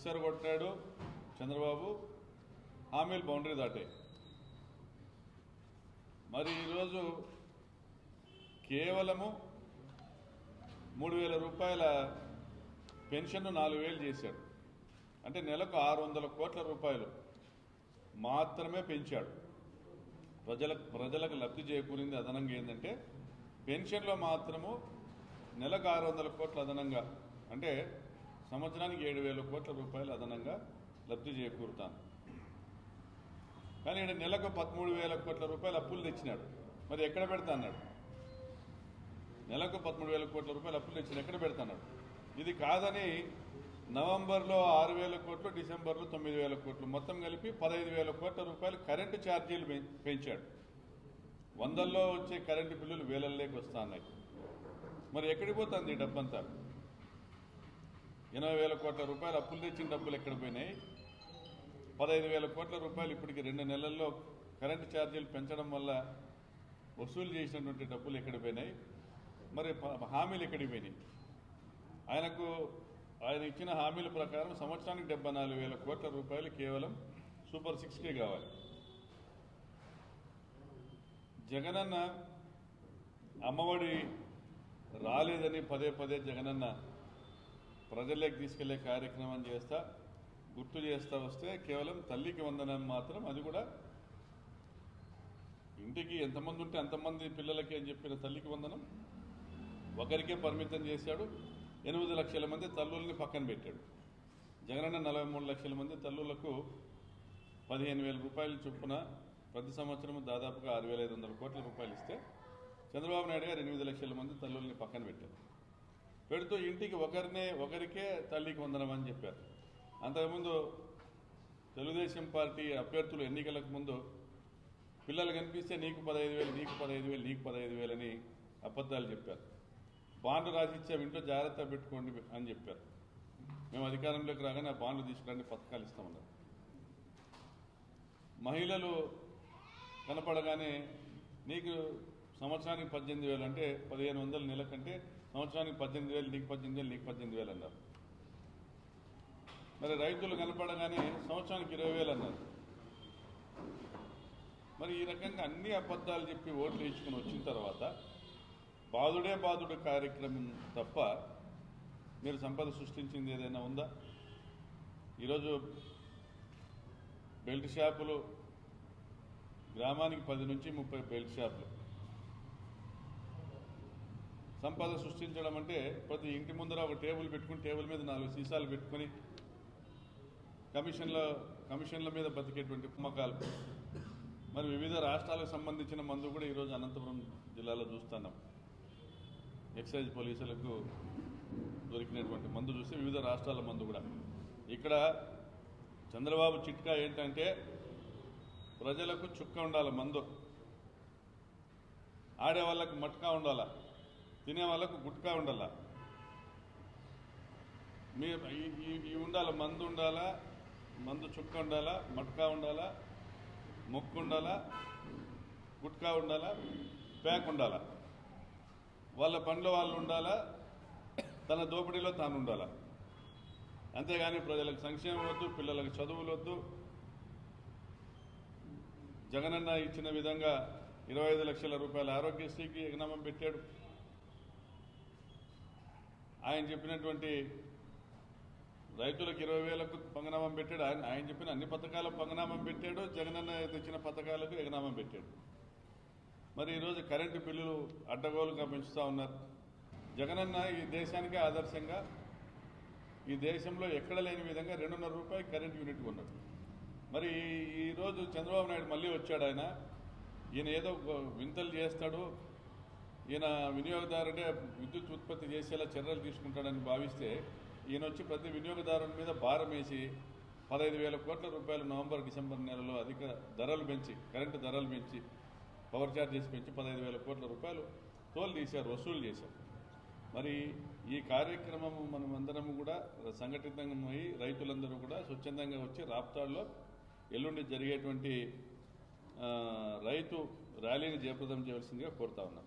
Sixer కొట్టాడు చంద్రబాబు హామీలు boundary దాటాయి మరి ఈరోజు కేవలము మూడు వేల రూపాయల పెన్షన్ నాలుగు వేలు చేశాడు. అంటే నెలకు ఆరు వందల కోట్ల రూపాయలు మాత్రమే పెంచాడు. ప్రజలకు ప్రజలకు లబ్ధి చేకూరింది అదనంగా ఏంటంటే పెన్షన్లో మాత్రము నెలకు ఆరు వందల కోట్ల అదనంగా అంటే సంవత్సరానికి ఏడు వేల కోట్ల రూపాయలు అదనంగా లబ్ధి చేకూరుతాను. కానీ ఈయన నెలకు పదమూడు వేల కోట్ల రూపాయలు అప్పులు తెచ్చినాడు. మరి ఎక్కడ పెడతా అన్నాడు నెలకు పదమూడు వేల కోట్ల రూపాయలు అప్పులు తెచ్చిన ఎక్కడ పెడతాడు ఇది కాదని నవంబర్లో ఆరు వేల కోట్లు డిసెంబర్లో తొమ్మిది వేల కోట్లు మొత్తం కలిపి పదహైదు వేల కోట్ల రూపాయలు కరెంటు ఛార్జీలు పెంచాడు. వందల్లో వచ్చే కరెంటు బిల్లులు వేలల్లోకి వస్తున్నాయి. మరి ఎక్కడికి పోతుంది ఈ డబ్బంతా? ఎనభై వేల కోట్ల రూపాయలు అప్పులు తెచ్చిన డబ్బులు ఎక్కడ పోయినాయి? పదహైదు వేల కోట్ల రూపాయలు ఇప్పటికి రెండు నెలల్లో కరెంటు ఛార్జీలు పెంచడం వల్ల వసూలు చేసినటువంటి డబ్బులు ఎక్కడ పోయినాయి? మరి హామీలు ఎక్కడికి పోయినాయి? ఆయనకు ఆయన ఇచ్చిన హామీల ప్రకారం సంవత్సరానికి డెబ్బై నాలుగు వేల కోట్ల రూపాయలు కేవలం సూపర్ సిక్స్కే కావాలి. జగనన్న అమ్మఒడి రాలేదని పదే పదే జగనన్న ప్రజల్లోకి తీసుకెళ్ళే కార్యక్రమం చేస్తా గుర్తు చేస్తా వస్తే కేవలం తల్లికి వందనం మాత్రం అది కూడా ఇంటికి ఎంతమంది ఉంటే అంతమంది పిల్లలకి అని చెప్పిన తల్లికి వందనం. ఒకరికే పరిమితం చేశాడు. ఎనిమిది లక్షల మంది తల్లుల్ని పక్కన పెట్టాడు. జగనన్న నలభై మూడు లక్షల మంది తల్లులకు పదిహేను వేల రూపాయల చొప్పున ప్రతి సంవత్సరం దాదాపుగా ఆరు వేల ఐదు వందల కోట్ల రూపాయలు ఇస్తే చంద్రబాబు నాయుడు గారు ఎనిమిది లక్షల మంది తల్లుల్ని పక్కన పెట్టారు. పెడుతూ ఇంటికి ఒకరినే ఒకరికే తల్లికి వందనం అని చెప్పారు. అంతకుముందు తెలుగుదేశం పార్టీ అభ్యర్థులు ఎన్నికలకు ముందు పిల్లలు కనిపిస్తే నీకు పదహైదు వేలు నీకు పదహైదు వేలు నీకు పదహైదు వేలు అని అబద్ధాలు చెప్పారు. బాండ్లు రాసిచ్చాం ఇంట్లో జాగ్రత్త పెట్టుకోండి అని చెప్పారు. మేము అధికారంలోకి రాగానే ఆ బాండ్లు తీసుకురండి పథకాలు ఇస్తామన్నారు. మహిళలు కనపడగానే నీకు సంవత్సరానికి పద్దెనిమిది వేలు అంటే పదిహేను వందల నెల కంటే సంవత్సరానికి పద్దెనిమిది వేలు నీకు పద్దెనిమిది వేలు నీకు పద్దెనిమిది వేలు అన్నారు. మరి రైతులు కనపడగానే సంవత్సరానికి ఇరవై వేలు అన్నారు. మరి ఈ రకంగా అన్ని అబద్ధాలు చెప్పి ఓట్లు వేసుకుని వచ్చిన తర్వాత బాధుడే బాధుడు కార్యక్రమం తప్ప మీరు సంపద సృష్టించింది ఏదైనా ఉందా? ఈరోజు బెల్ట్ షాపులు గ్రామానికి పది నుంచి ముప్పై బెల్ట్ షాపులు. సంపద సృష్టించడం అంటే ప్రతి ఇంటి ముందర ఒక టేబుల్ పెట్టుకుని టేబుల్ మీద నాలుగు సీసాలు పెట్టుకుని కమిషన్ల కమిషన్ల మీద బతికేటువంటి కుమ్మకాలు. మరి వివిధ రాష్ట్రాలకు సంబంధించిన మందు కూడా ఈరోజు అనంతపురం జిల్లాలో చూస్తున్నాం. ఎక్సైజ్ పోలీసులకు దొరికినటువంటి మందు చూస్తే వివిధ రాష్ట్రాల మందు కూడా. ఇక్కడ చంద్రబాబు చిట్కా ఏంటంటే ప్రజలకు చుక్క ఉండాలి మందు. ఆడేవాళ్ళకు మట్కా ఉండాలా? తినే వాళ్ళకు గుట్కా ఉండాల? మీ ఇవి ఉండాలా? మందు ఉండాలా? మందు చుక్క ఉండాలా? మట్కా ఉండాలా? మొక్కు ఉండాలా? గుట్కా ఉండాలా? ప్యాక్ ఉండాలా? వాళ్ళ పనిలో వాళ్ళు ఉండాలా? తన దోపిడీలో తాను ఉండాలా? అంతేగాని ప్రజలకు సంక్షేమం వద్దు పిల్లలకు చదువులు వద్దు. జగనన్న ఇచ్చిన విధంగా ఇరవై ఐదు లక్షల రూపాయల ఆరోగ్యశ్రీకి ఎగనామం పెట్టాడు. ఆయన చెప్పినటువంటి రైతులకు ఇరవై వేలకు పంగనామం పెట్టాడు. ఆయన ఆయన చెప్పిన అన్ని పథకాలకు పంగనామం పెట్టాడు. జగనన్న తెచ్చిన పథకాలకు ఎగనామం పెట్టాడు. మరి ఈరోజు కరెంటు బిల్లులు అడ్డగోలుగా పెంచుతూ ఉన్నారు. జగనన్న ఈ దేశానికి ఆదర్శంగా ఈ దేశంలో ఎక్కడ లేని విధంగా రెండున్నర రూపాయలు కరెంట్ యూనిట్ కొన్నాడు. మరి ఈరోజు చంద్రబాబు నాయుడు మళ్ళీ వచ్చాడు ఆయన. ఈయన ఏదో వింతలు చేస్తాడు. ఈయన వినియోగదారుడే విద్యుత్ ఉత్పత్తి చేసేలా చర్యలు తీసుకుంటాడని భావిస్తే ఈయన వచ్చి ప్రతి వినియోగదారుని మీద భారం వేసి పదహైదు వేల కోట్ల రూపాయలు నవంబర్ డిసెంబర్ నెలలో అధిక ధరలు పెంచి కరెంటు ధరలు పెంచి పవర్ ఛార్జెస్ పెంచి పదహైదు వేల కోట్ల రూపాయలు తోలు తీశారు వసూలు చేశారు. మరి ఈ కార్యక్రమం మనం అందరం కూడా సంఘటితమై రైతులందరూ కూడా స్వచ్ఛందంగా వచ్చి రాప్తాడులో ఎల్లుండి జరిగేటువంటి రైతు ర్యాలీని జయప్రదం చేయవలసిందిగా కోరుతా ఉన్నాం.